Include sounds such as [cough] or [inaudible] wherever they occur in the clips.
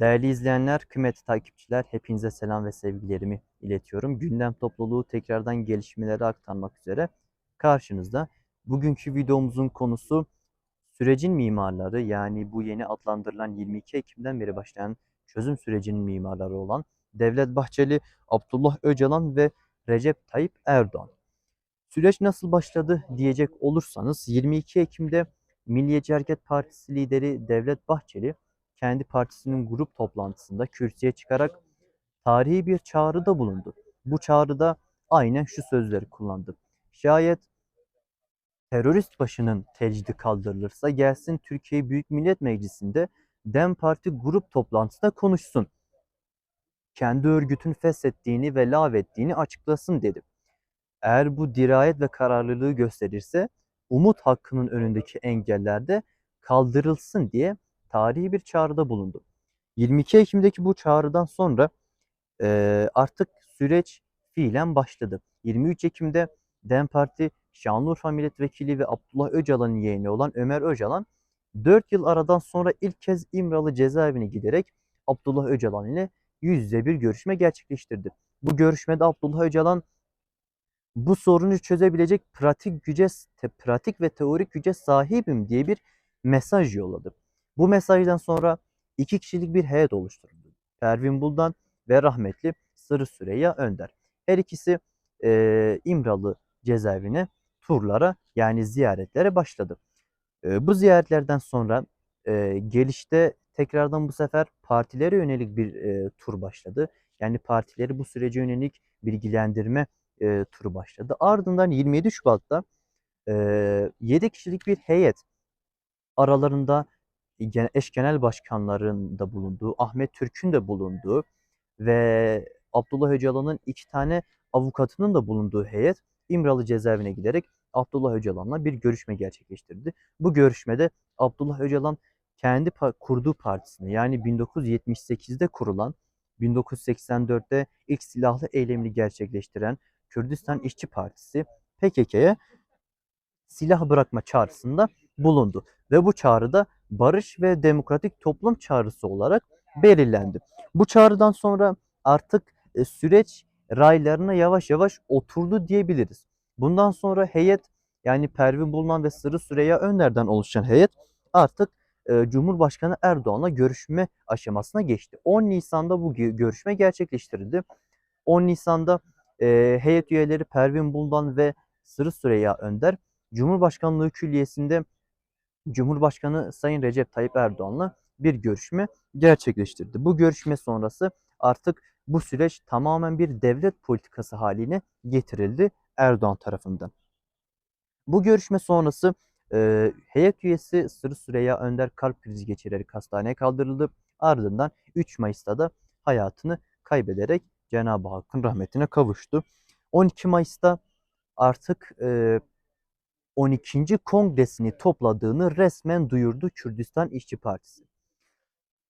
Değerli izleyenler, kıymetli takipçiler, hepinize selam ve sevgilerimi iletiyorum. Gündem topluluğu tekrardan gelişmeleri aktarmak üzere karşınızda. Bugünkü videomuzun konusu sürecin mimarları yani bu yeni adlandırılan 22 Ekim'den beri başlayan çözüm sürecinin mimarları olan Devlet Bahçeli, Abdullah Öcalan ve Recep Tayyip Erdoğan. Süreç nasıl başladı diyecek olursanız 22 Ekim'de Milliyetçi Hareket Partisi lideri Devlet Bahçeli kendi partisinin grup toplantısında kürsüye çıkarak tarihi bir çağrıda bulundu. Bu çağrıda aynen şu sözleri kullandı. Şayet terörist başının tecridi kaldırılırsa gelsin Türkiye Büyük Millet Meclisi'nde DEM Parti grup toplantısında konuşsun. Kendi örgütün feshettiğini ve lağvettiğini açıklasın dedi. Eğer bu dirayet ve kararlılığı gösterirse umut hakkının önündeki engeller de kaldırılsın diye tarihi bir çağrıda bulundu. 22 Ekim'deki bu çağrıdan sonra e, artık süreç fiilen başladı. 23 Ekim'de DEM Parti Şanlıurfa Milletvekili ve Abdullah Öcalan'ın yeğeni olan Ömer Öcalan 4 yıl aradan sonra ilk kez İmralı cezaevine giderek Abdullah Öcalan ile yüz yüze bir görüşme gerçekleştirdi. Bu görüşmede Abdullah Öcalan bu sorunu çözebilecek pratik güce, pratik ve teorik güce sahibim diye bir mesaj yolladı. Bu mesajdan sonra iki kişilik bir heyet oluşturuldu. Pervin Buldan ve rahmetli Sırrı Süreyya Önder. Her ikisi eee, İmralı cezaevine turlara yani ziyaretlere başladı. Eee, bu ziyaretlerden sonra eee, gelişte tekrardan bu sefer partilere yönelik bir eee, tur başladı. Yani partileri bu sürece yönelik bilgilendirme eee, turu başladı. Ardından 27 Şubat'ta eee 7 kişilik bir heyet aralarında eş genel başkanların da bulunduğu, Ahmet Türk'ün de bulunduğu ve Abdullah Öcalan'ın iki tane avukatının da bulunduğu heyet İmralı cezaevine giderek Abdullah Öcalan'la bir görüşme gerçekleştirdi. Bu görüşmede Abdullah Öcalan kendi kurduğu partisine yani 1978'de kurulan 1984'te ilk silahlı eylemini gerçekleştiren Kürdistan İşçi Partisi PKK'ya silah bırakma çağrısında bulundu ve bu çağrıda barış ve demokratik toplum çağrısı olarak belirlendi. Bu çağrıdan sonra artık e, süreç raylarına yavaş yavaş oturdu diyebiliriz. Bundan sonra heyet yani Pervin Bulman ve Sırrı Süreyya Önder'den oluşan heyet artık e, Cumhurbaşkanı Erdoğan'la görüşme aşamasına geçti. 10 Nisan'da bu gö- görüşme gerçekleştirildi. 10 Nisan'da e, heyet üyeleri Pervin Buldan ve Sırrı Süreyya Önder Cumhurbaşkanlığı Külliyesi'nde Cumhurbaşkanı Sayın Recep Tayyip Erdoğan'la bir görüşme gerçekleştirdi. Bu görüşme sonrası artık bu süreç tamamen bir devlet politikası haline getirildi Erdoğan tarafından. Bu görüşme sonrası e, heyet üyesi Sırrı Süreyya Önder kalp krizi geçirerek hastaneye kaldırıldı. Ardından 3 Mayıs'ta da hayatını kaybederek Cenab-ı Hakk'ın rahmetine kavuştu. 12 Mayıs'ta artık e, 12. kongresini topladığını resmen duyurdu Kürdistan İşçi Partisi.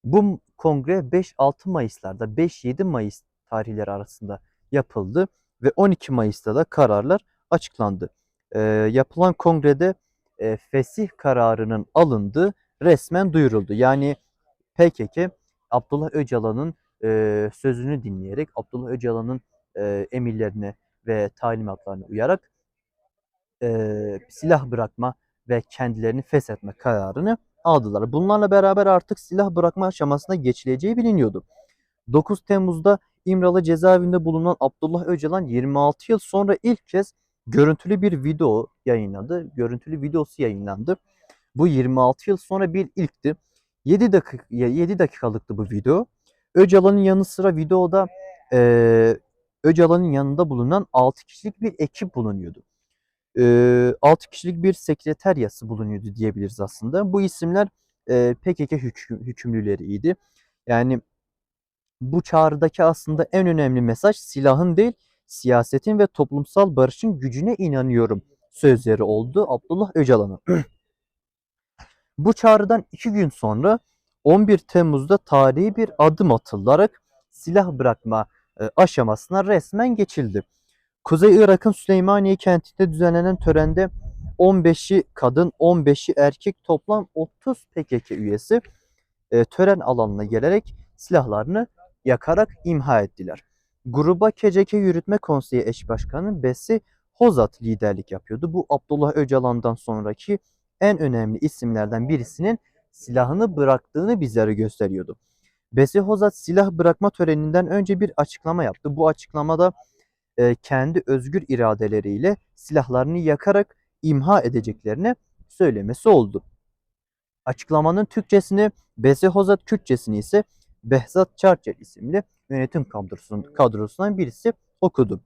Bu kongre 5-6 Mayıs'larda 5-7 Mayıs tarihleri arasında yapıldı ve 12 Mayıs'ta da kararlar açıklandı. Ee, yapılan kongrede e, fesih kararının alındığı resmen duyuruldu. Yani PKK Abdullah Öcalan'ın e, sözünü dinleyerek Abdullah Öcalan'ın e, emirlerine ve talimatlarına uyarak e, silah bırakma ve kendilerini feshetme kararını aldılar. Bunlarla beraber artık silah bırakma aşamasına geçileceği biliniyordu. 9 Temmuz'da İmralı cezaevinde bulunan Abdullah Öcalan 26 yıl sonra ilk kez görüntülü bir video yayınladı. Görüntülü videosu yayınlandı. Bu 26 yıl sonra bir ilkti. 7 dakika 7 dakikalıktı bu video. Öcalan'ın yanı sıra videoda e, Öcalan'ın yanında bulunan 6 kişilik bir ekip bulunuyordu. E, 6 kişilik bir sekreteryası bulunuyordu diyebiliriz aslında. Bu isimler e, PKK hüküm, hükümlüleriydi. Yani bu çağrıdaki aslında en önemli mesaj silahın değil siyasetin ve toplumsal barışın gücüne inanıyorum sözleri oldu Abdullah Öcalan'ın. [clears throat] Bu çağrıdan iki gün sonra 11 Temmuz'da tarihi bir adım atılarak silah bırakma aşamasına resmen geçildi. Kuzey Irak'ın Süleymaniye kentinde düzenlenen törende 15'i kadın, 15'i erkek toplam 30 PKK üyesi e, tören alanına gelerek silahlarını yakarak imha ettiler. Gruba KCK Yürütme Konseyi eş başkanı Besi Hozat liderlik yapıyordu. Bu Abdullah Öcalan'dan sonraki en önemli isimlerden birisinin silahını bıraktığını bizlere gösteriyordu. Besi Hozat silah bırakma töreninden önce bir açıklama yaptı. Bu açıklamada e, kendi özgür iradeleriyle silahlarını yakarak imha edeceklerini söylemesi oldu. Açıklamanın Türkçesini Besi Hozat Kürtçesini ise Behzat Çarçel isimli yönetim kadrosun- kadrosundan birisi okudu.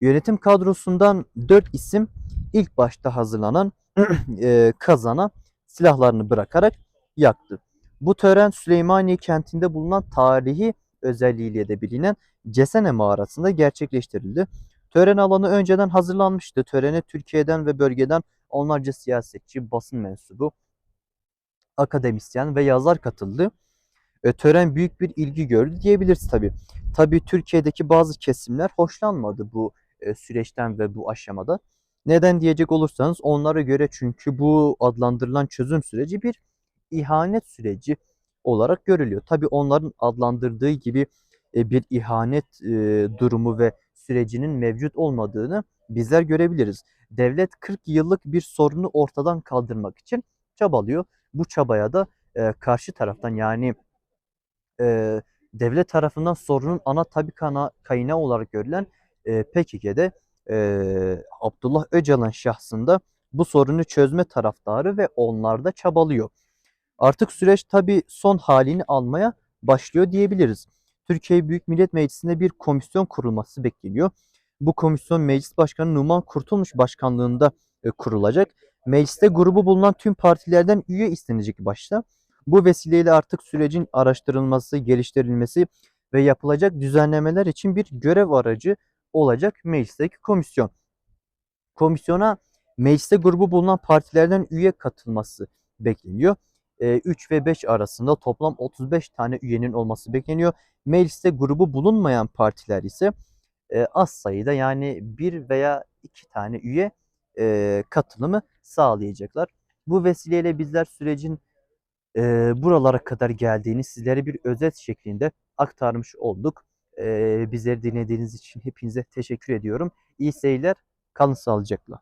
Yönetim kadrosundan 4 isim ilk başta hazırlanan [clears throat] e, kazana silahlarını bırakarak yaktı. Bu tören Süleymaniye kentinde bulunan tarihi özelliğiyle de bilinen Cesene mağarasında gerçekleştirildi. Tören alanı önceden hazırlanmıştı. Törene Türkiye'den ve bölgeden onlarca siyasetçi, basın mensubu, akademisyen ve yazar katıldı. E, tören büyük bir ilgi gördü diyebiliriz tabii. Tabii Türkiye'deki bazı kesimler hoşlanmadı bu e, süreçten ve bu aşamada. Neden diyecek olursanız onlara göre çünkü bu adlandırılan çözüm süreci bir ihanet süreci olarak görülüyor. Tabii onların adlandırdığı gibi e, bir ihanet e, durumu ve sürecinin mevcut olmadığını bizler görebiliriz. Devlet 40 yıllık bir sorunu ortadan kaldırmak için çabalıyor. Bu çabaya da e, karşı taraftan yani devlet tarafından sorunun ana tabi kaynağı olarak görülen PKK'de Abdullah Öcalan şahsında bu sorunu çözme taraftarı ve onlar da çabalıyor. Artık süreç tabi son halini almaya başlıyor diyebiliriz. Türkiye Büyük Millet Meclisi'nde bir komisyon kurulması bekleniyor. Bu komisyon Meclis Başkanı Numan Kurtulmuş başkanlığında e, kurulacak. Mecliste grubu bulunan tüm partilerden üye istenecek başta. Bu vesileyle artık sürecin araştırılması, geliştirilmesi ve yapılacak düzenlemeler için bir görev aracı olacak meclisteki komisyon. Komisyona mecliste grubu bulunan partilerden üye katılması bekleniyor. 3 ve 5 arasında toplam 35 tane üyenin olması bekleniyor. Mecliste grubu bulunmayan partiler ise e, az sayıda yani bir veya iki tane üye e, katılımı sağlayacaklar. Bu vesileyle bizler sürecin e, buralara kadar geldiğini sizlere bir özet şeklinde aktarmış olduk. E, bizleri dinlediğiniz için hepinize teşekkür ediyorum. İyi seyirler, kalın sağlıcakla.